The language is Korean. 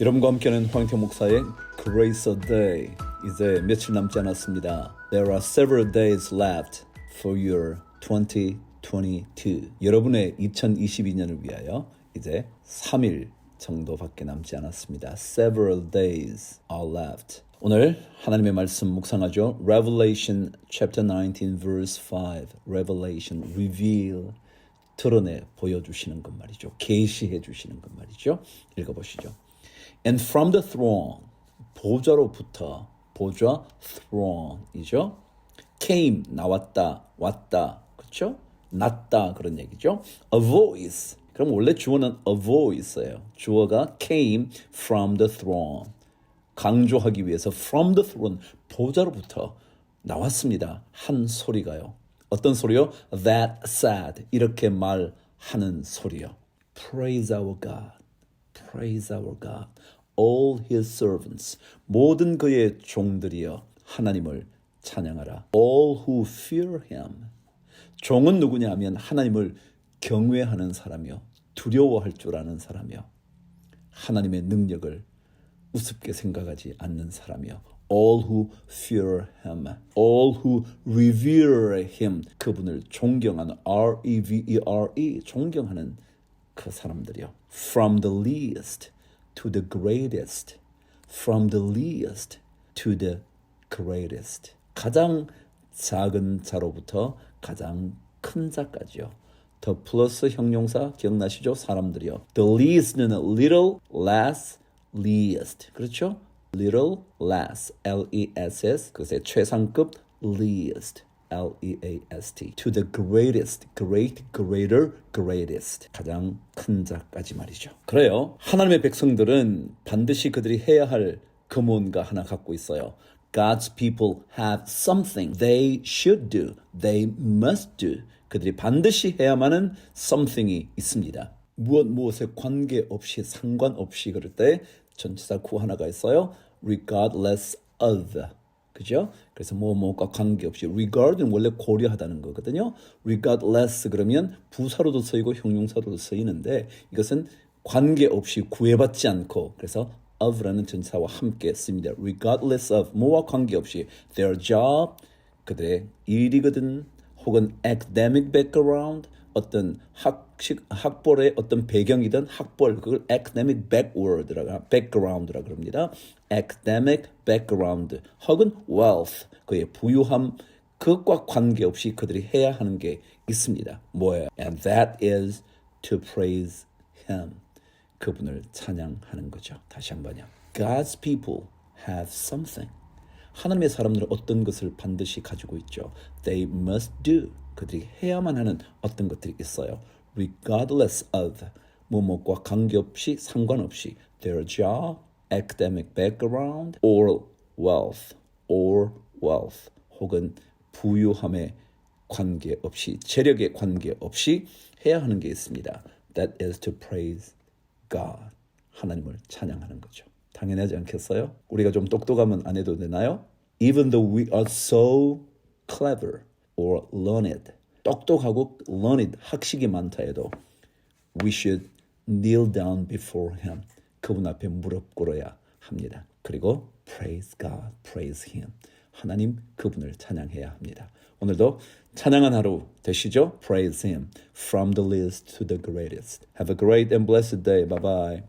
여러분과 함께하는 황태 목사의 Grace a Day 이제 며칠 남지 않았습니다. There are several days left for your 2022. 여러분의 2022년을 위하여 이제 3일 정도밖에 남지 않았습니다. Several days are left. 오늘 하나님의 말씀 묵상하죠. Revelation chapter 19 verse 5. Revelation reveal 드러내 보여주시는 것 말이죠. 계시해 주시는 것 말이죠. 읽어보시죠. And from the throne 보좌로부터 보좌 throne이죠. came 나왔다 왔다 그렇죠? 났다 그런 얘기죠. A voice 그럼 원래 주어는 a voice예요. 주어가 came from the throne 강조하기 위해서 from the throne 보좌로부터 나왔습니다. 한 소리가요. 어떤 소리요? That said 이렇게 말하는 소리요. Praise our God. Praise our God. All his servants. 모든 그의 종들이여 하나님을 찬양하라. All who fear him. 종은 누구냐 하면 하나님을 경외하는 사람이요. 두려워할 줄 아는 사람이요. 하나님의 능력을 우습게 생각하지 않는 사람이요. All who fear him, all who revere him, 그분을 존경하는 R-E-V-E-R-E, 존경하는 그 사람들이요. From the least to the greatest, from the least to the greatest. 가장 작은 자로부터 가장 큰 자까지요. 더 플러스 형용사 기억나시죠? 사람들이요. The least는 little, less, least. 그렇죠? little, less, L-E-S-S. 그것의 최상급 least. L-E-A-S-T. To the greatest, great, greater, greatest. 가장 큰 자까지 말이죠. 그래요. 하나님의 백성들은 반드시 그들이 해야 할 금원가 하나 갖고 있어요. God's people have something they should do, they must do. 그들이 반드시 해야만 하는 something이 있습니다. 무엇 무엇에 관계없이 상관없이 그럴 때 전치사 구 하나가 있어요. regardless of. 그죠? 그래서 뭐 뭐과 관계없이 regard는 원래 고려하다는 거거든요. regardless 그러면 부사로도 쓰이고 형용사로도 쓰이는데 이것은 관계없이 구애받지 않고 그래서 of라는 전사와 함께 씁니다. regardless of 뭐와 관계없이 their job 그들의 일이거든 혹은 academic background 어떤 학식 학벌의 어떤 배경이든 학벌 그걸 academic backward라 background라 그럽니다. academic background 혹은 wealth 그의 부유함 그것과 관계없이 그들이 해야 하는 게 있습니다. 뭐예요? And that is to praise him. 그분을 찬양하는 거죠. 다시 한번요. God's people have something. 하나님의 사람들은 어떤 것을 반드시 가지고 있죠. They must do. 그들이 해야만 하는 어떤 것들이 있어요. Regardless of 뭐뭐과 관계없이 상관없이 their job, academic background, or wealth, or wealth 혹은 부유함에 관계없이 재력에 관계없이 해야 하는 게 있습니다. That is to praise God. 하나님을 찬양하는 거죠. 당연하지 않겠어요? 우리가 좀 똑똑하면 안 해도 되나요? Even though we are so clever or learned, 똑똑하고 learned, 학식이 많다 해도 we should kneel down before him. 그분 앞에 무릎 꿇어야 합니다. 그리고 praise God, praise him. 하나님 그분을 찬양해야 합니다. 오늘도 찬양한 하루 되시죠? Praise him from the least to the greatest. Have a great and blessed day. Bye bye.